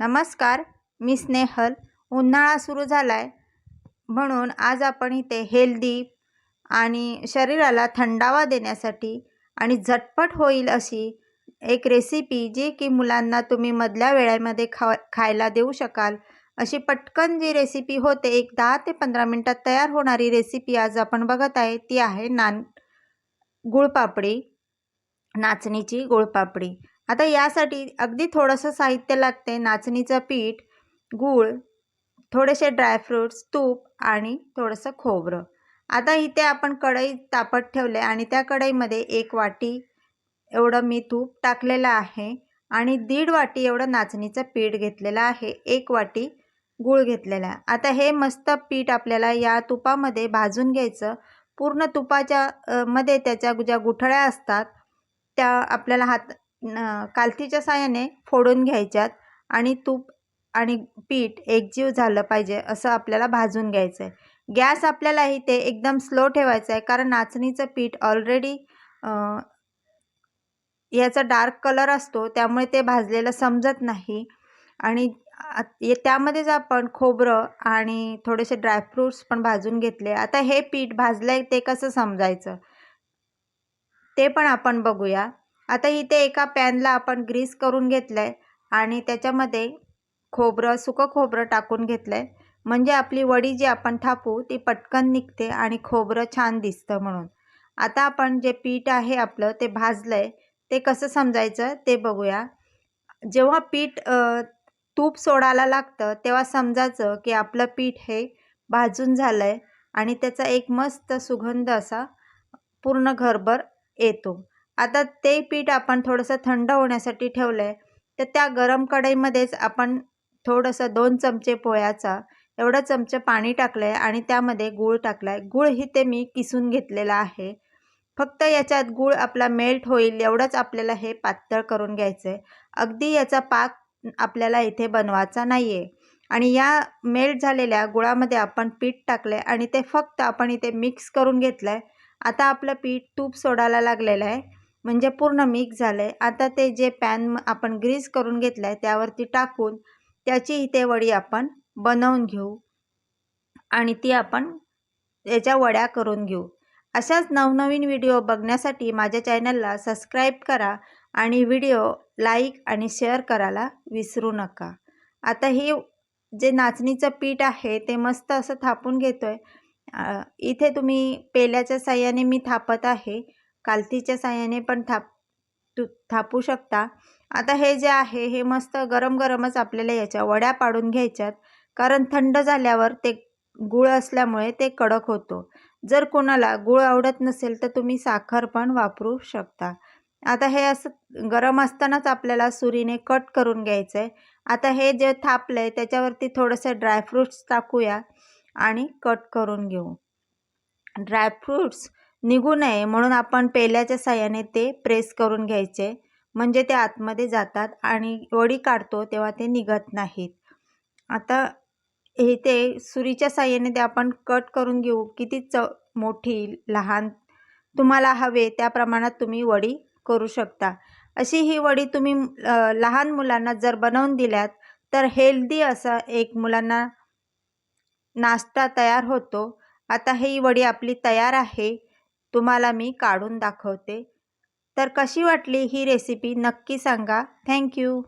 नमस्कार मी स्नेहल. उन्हाळा सुरू झाला आहे म्हणून आज आपण इथे हेल्दी आणि शरीराला थंडावा देण्यासाठी आणि झटपट होईल अशी एक रेसिपी जी की मुलांना तुम्ही मधल्या वेळेमध्ये खा खायला देऊ शकाल. अशी पटकन जी रेसिपी होते एक दहा ते पंधरा मिनटात तयार होणारी रेसिपी आज आपण बघत आहे ती आहे नान गुळपापडी नाचणीची गुळपापडी. आता यासाठी अगदी थोडंसं साहित्य लागते. नाचणीचं पीठ गूळ थोडेसे ड्रायफ्रूट्स तूप आणि थोडंसं खोबरं. आता इथे आपण कढई तापत ठेवले आणि त्या कढईमध्ये एक वाटी एवढं मी तूप टाकलेलं आहे आणि दीड वाटी एवढं नाचणीचं पीठ घेतलेलं आहे. एक वाटी गूळ घेतलेला आहे. आता हे मस्त पीठ आपल्याला या तुपामध्ये भाजून घ्यायचं. पूर्ण तुपाच्या मध्ये त्याच्या ज्या गुठळ्या असतात त्या आपल्याला हात कालथीच्या साहाय्याने फोडून घ्यायच्यात आणि तूप आणि पीठ एकजीव झालं पाहिजे असं आपल्याला भाजून घ्यायचं आहे गॅस आपल्याला इथे एकदम स्लो ठेवायचं आहे कारण नाचणीचं पीठ ऑलरेडी याचा डार्क कलर असतो त्यामुळे ते भाजलेलं समजत नाही. आणि त्यामध्येच आपण खोबरं आणि थोडेसे ड्रायफ्रूट्स पण भाजून घेतले. आता हे पीठ भाजलं आहे ते कसं समजायचं? ते पण आपण बघूया. आता इथे एका पॅनला आपण ग्रीस करून घेतलं आहे आणि त्याच्यामध्ये खोबरं सुकं खोबरं टाकून घेतलं आहे म्हणजे आपली वडी जी आपण थापू ती पटकन निघते आणि खोबरं छान दिसतं म्हणून. आता आपण जे पीठ आहे आपलं ते भाजलं आहे ते कसं समजायचं ते बघूया. जेव्हा पीठ तूप सोडायला लागतं तेव्हा समजायचं की आपलं पीठ हे भाजून झालं आहे आणि त्याचा एक मस्त सुगंध असा पूर्ण घरभर येतो. आता ते पीठ आपण थोडंसं थंड होण्यासाठी ठेवलं आहे तर त्या गरम कढईमध्येच आपण थोडंसं दोन चमचे पोह्याचा एवढं चमचे पाणी टाकलं आहे आणि त्यामध्ये गूळ टाकला आहे गूळ ही ते मी किसून घेतलेला आहे. फक्त याच्यात गूळ आपला मेल्ट होईल एवढंच आपल्याला हे पातळ करून घ्यायचं आहे अगदी याचा पाक आपल्याला इथे बनवायचा नाही आहे आणि या मेल्ट झालेल्या गुळामध्ये आपण पीठ टाकलं आहे आणि ते फक्त आपण इथे मिक्स करून घेतलं आहे आता आपलं पीठ तूप सोडायला लागलेलं आहे. म्हणजे पूर्ण मिक्स झालं आहे आता ते जे पॅन आपण ग्रीस करून घेतलं आहे त्यावरती टाकून त्याची इथे वडी आपण बनवून घेऊ. आणि ती आपण याच्या वड्या करून घेऊ. अशाच नवनवीन व्हिडिओ बघण्यासाठी माझ्या चॅनलला सबस्क्राईब करा आणि व्हिडिओ लाईक आणि शेअर करायला विसरू नका. आता हे जे नाचणीचं पीठ आहे ते मस्त असं थापून घेतो आहे इथे तुम्ही पेल्याच्या साह्याने मी थापत आहे. कालतीच्या साह्याने पण थाप तू थापू शकता. आता हे जे आहे हे मस्त गरम गरमच आपल्याला याच्या वड्या पाडून घ्यायच्यात. कारण थंड झाल्यावर ते गुळ असल्यामुळे ते कडक होतो. जर कोणाला गुळ आवडत नसेल तर तुम्ही साखर पण वापरू शकता. आता हे असं गरम असतानाच आपल्याला सुरीने कट करून घ्यायचं आहे आता हे जे थापलं आहे त्याच्यावरती थोडंसं ड्रायफ्रूट्स टाकूया आणि कट करून घेऊ. ड्रायफ्रूट्स निघू नये म्हणून आपण पेल्याच्या साह्याने ते प्रेस करून घ्यायचे. म्हणजे ते आतमध्ये जातात आणि वडी काढतो तेव्हा ते निघत नाहीत. आता हे ते सुरीच्या साह्याने ते आपण कट करून घेऊ. किती च मोठी लहान तुम्हाला हवे त्या प्रमाणात तुम्ही वडी करू शकता. अशी ही वडी तुम्ही लहान मुलांना जर बनवून दिल्यात तर हेल्दी असा एक मुलांना नाश्ता तयार होतो. आता ही वडी आपली तयार आहे. तुम्हाला मी काढून दाखवते. तर कशी वाटली ही रेसिपी नक्की सांगा. थँक्यू